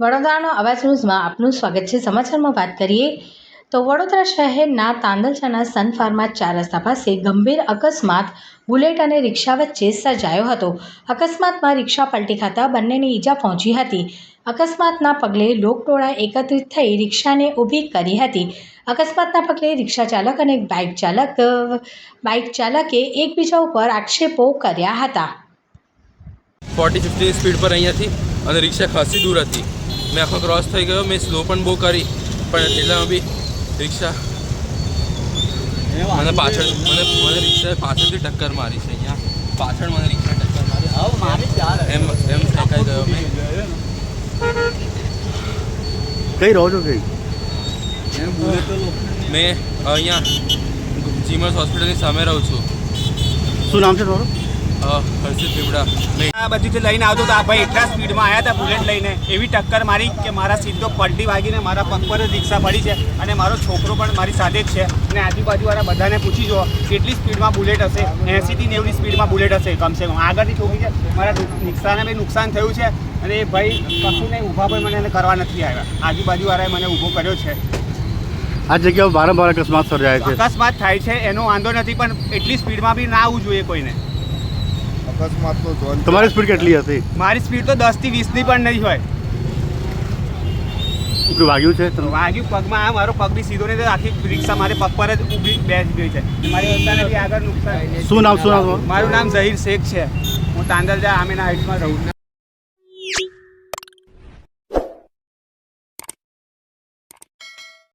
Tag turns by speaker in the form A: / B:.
A: વડોદરાનો અવાજ ન્યૂઝમાં આપનું સ્વાગત છે. સમાચારમાં વાત કરીએ તો વડોદરા શહેરના તાંદલચાના સન ફાર્મા ચાર રસ્તા પાસે ગંભીર અકસ્માત બુલેટ અને રિક્ષા વચ્ચે સર્જાયો હતો. અકસ્માતમાં રિક્ષા પલટી ખાતા બંનેને ઈજા પહોંચી હતી. અકસ્માતના પગલે લોકટોળા એકત્રિત થઈ રિક્ષાને ઊભી કરી હતી. અકસ્માતના પગલે રિક્ષા ચાલક અને બાઇક ચાલક, બાઇક ચાલકે એકબીજા ઉપર આક્ષેપો કર્યા હતા.
B: ફોર્ટી ફિફ્ટી સ્પીડ પર અહીંયાથી અને રિક્ષા ખાસી દૂર હતી. મેં આખો ક્રોસ થઈ ગયો. મેં સ્લો પણ બહુ કરી પણ એટલામાં બી રિક્ષા મને પાછળ મને મને રિક્ષાએ પાછળથી ટક્કર મારી છે અહીંયા. પાછળ મને રિક્ષા ટક્કર મારી. એમ એમ ફેંકાઈ ગયો મેં
C: કઈ રહો છો કઈ?
B: મેં અહીંયા જીમસ હોસ્પિટલની સામે રહું છું.
C: શું નામ છે તમારું?
B: હર્ષિત પીવડા
D: આ બધું લઈને આવતો તો આ ભાઈ એટલા સ્પીડમાં આવ્યા હતા બુલેટ લઈને. એવી ટક્કર મારી કે મારા સીધો પલટી વાગીને મારા પગ પર જ રિક્ષા પડી છે અને મારો છોકરો પણ મારી સાથે જ છે. અને આજુબાજુવાળા બધાને પૂછી જુઓ કેટલી સ્પીડમાં બુલેટ હશે? એંસીથી નેવની સ્પીડમાં બુલેટ હશે કમસે કમ. આગળથી ઠોકી છે મારા રિક્ષાને બી નુકસાન થયું છે અને એ ભાઈ કશું નહીં ઊભા પણ મને એને કરવા નથી આવ્યા. આજુબાજુવાળાએ મને ઊભો કર્યો છે.
C: આ જગ્યા વારંવાર અકસ્માત સર્જાય છે.
D: અકસ્માત થાય છે એનો વાંધો નથી પણ એટલી સ્પીડમાં બી ના આવવું જોઈએ કોઈને.
E: અકસ્માત તો ઝોન
C: તમારી સ્પીડ કેટલી હતી?
D: મારી સ્પીડ તો દસથી વીસની પણ નહીં હોય.
C: વાગ્યું છે?
D: વાગ્યું પગમાં આ મારો પગ બી સીધો નહીં. આખી રિક્ષા મારે પગ પર જ ઊભી બેસી ગઈ છે. મારી અત્યારે બી આગળ નુકસાન.
C: શું નામ શું નામ
D: મારું નામ ઝહીર શેખ છે. હું તાંદલજા આમીના હાઇટ્સમાં રહું છું.